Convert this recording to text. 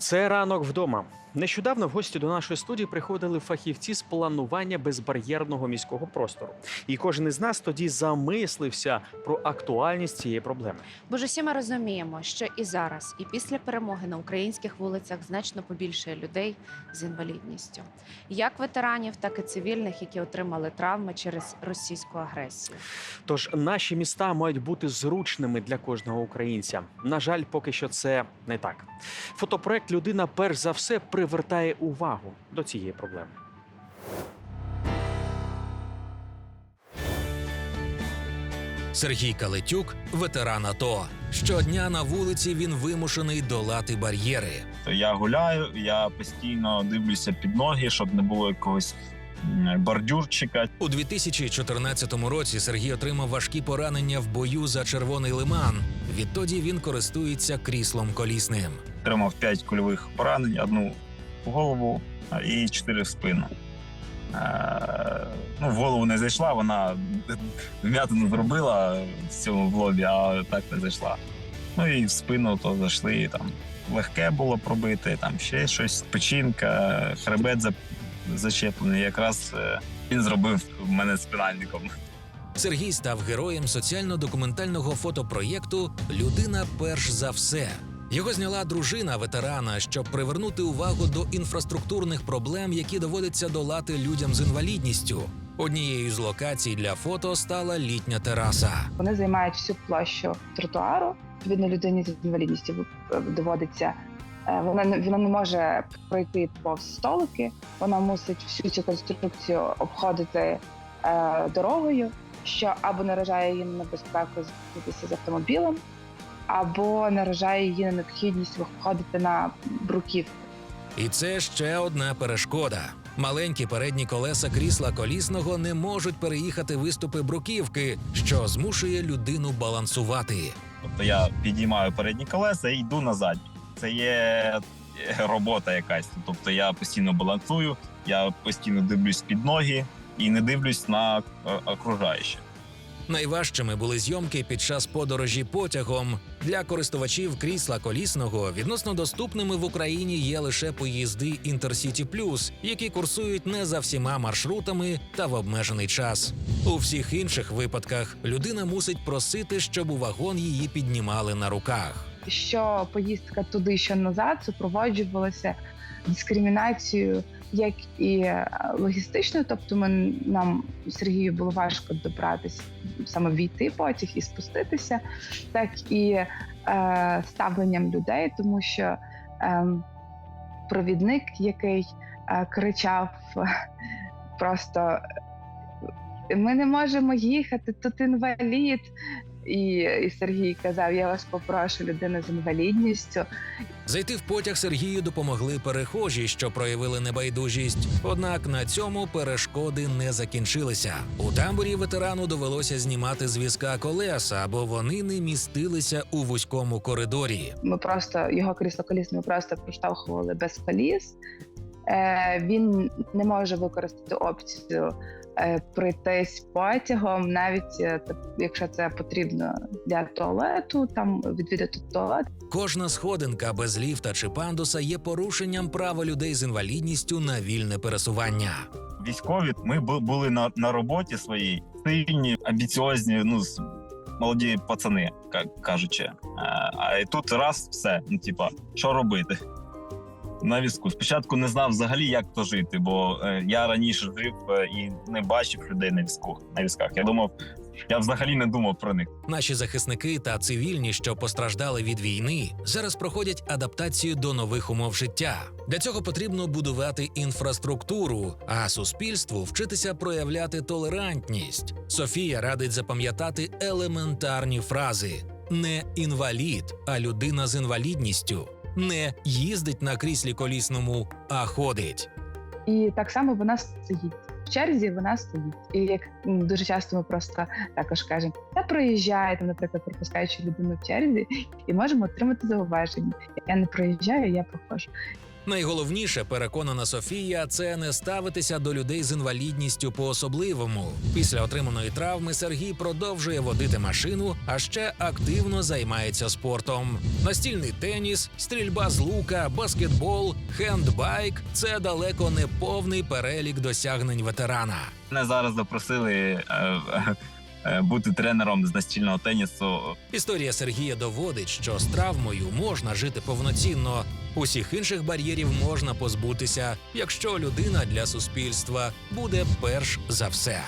Це ранок вдома. Нещодавно в гості до нашої студії приходили фахівці з планування безбар'єрного міського простору. І кожен із нас тоді замислився про актуальність цієї проблеми. Бо ж усі ми розуміємо, що і зараз, і після перемоги на українських вулицях значно побільшає людей з інвалідністю, як ветеранів, так і цивільних, які отримали травми через російську агресію. Тож наші міста мають бути зручними для кожного українця. На жаль, поки що це не так. Фотопроект Людина перш за все привертає увагу до цієї проблеми. Сергій Калетюк, ветеран АТО. Щодня на вулиці він вимушений долати бар'єри. Я гуляю, я постійно дивлюся під ноги, щоб не було якогось бордюрчика. У 2014 році Сергій отримав важкі поранення в бою за червоний лиман. Відтоді він користується кріслом колісним. Отримав 5 кульових поранень, одну голову і 4 в спину. Е, ну, в голову не зайшла, вона вм'ятину зробила в цьому в лобі, а так не зайшла. Ну і в спину то зайшли там. Легке було пробити, там ще щось, печінка, хребет зачеплений. Якраз е, він зробив мене спинальником. Сергій став героєм соціально-документального фотопроєкту Людина перш за все. Його зняла дружина ветерана, щоб привернути увагу до інфраструктурних проблем, які доводиться долати людям з інвалідністю. Однією з локацій для фото стала літня тераса. Вони займають всю площу тротуару. Відповідно, людині з інвалідністю доводиться. е, Вона не вона не може пройти повз столики. Вона мусить всю цю конструкцію обходити е, дорогою, що або наражає її на небезпеку зустрітися з автомобілем, або наражає її на необхідність виходити на бруківку. І це ще одна перешкода. Маленькі передні колеса крісла колісного не можуть переїхати виступи бруківки, що змушує людину балансувати. Тобто я підіймаю передні колеса і йду назад. Це є е, робота якась. Тобто я постійно балансую, я постійно дивлюсь під ноги і не дивлюсь на е, окружаючих. Найважчими були зйомки під час подорожі потягом. Для користувачів крісла колісного відносно доступними в Україні є лише поїзди Intercity Plus, які курсують не за всіма маршрутами та в обмежений час. У всіх інших випадках людина мусить просити, щоб у вагон її піднімали на руках. що поїздка туди, що назад супроводжувалася дискримінацією, як і е, логістичною, тобто ми нам Сергію було важко добратися саме війти потяг і спуститися, так і е, ставленням людей, тому що е, провідник, який е, кричав просто. Ми не можемо їхати, тут інвалід. І, і Сергій казав: Я вас попрошу, людина з інвалідністю. Зайти в потяг Сергію допомогли перехожі, що проявили небайдужість. Однак на цьому перешкоди не закінчилися. У тамбурі ветерану довелося знімати з візка колеса, бо вони не містилися у вузькому коридорі. Ми просто його крісло колісне ми просто проштовхували без коліс. Е, він не може використати опцію е, пройтись потягом, навіть е, якщо це потрібно для туалету, там відвідати туалет. Кожна сходинка без ліфта чи пандуса є порушенням права людей з інвалідністю на вільне пересування. Військові ми бу- були на, на роботі своїй сильні, амбіціозні, ну молоді пацани, кажучи. А і тут раз все. Ну, типа, що робити? На візку. Спочатку не знав взагалі, як то жити, бо е, я раніше жив е, і не бачив людей на візку на візках. Я думав, я взагалі не думав про них. Наші захисники та цивільні, що постраждали від війни, зараз проходять адаптацію до нових умов життя. Для цього потрібно будувати інфраструктуру, а суспільству вчитися проявляти толерантність. Софія радить запам'ятати елементарні фрази: не інвалід, а людина з інвалідністю. Не їздить на кріслі колісному, а ходить. І так само вона стоїть. В черзі вона стоїть. І як дуже часто ми просто також кажемо, та проїжджає, там, наприклад, пропускаючи людину в черзі, і можемо отримати зауваження. Я не проїжджаю, я проходжу. Найголовніше, переконана Софія, це не ставитися до людей з інвалідністю по-особливому. Після отриманої травми Сергій продовжує водити машину, а ще активно займається спортом. Настільний теніс, стрільба з лука, баскетбол, хендбайк це далеко не повний перелік досягнень ветерана. Мене зараз запросили е, е, бути тренером з настільного тенісу. Історія Сергія доводить, що з травмою можна жити повноцінно. Усіх інших бар'єрів можна позбутися, якщо людина для суспільства буде перш за все.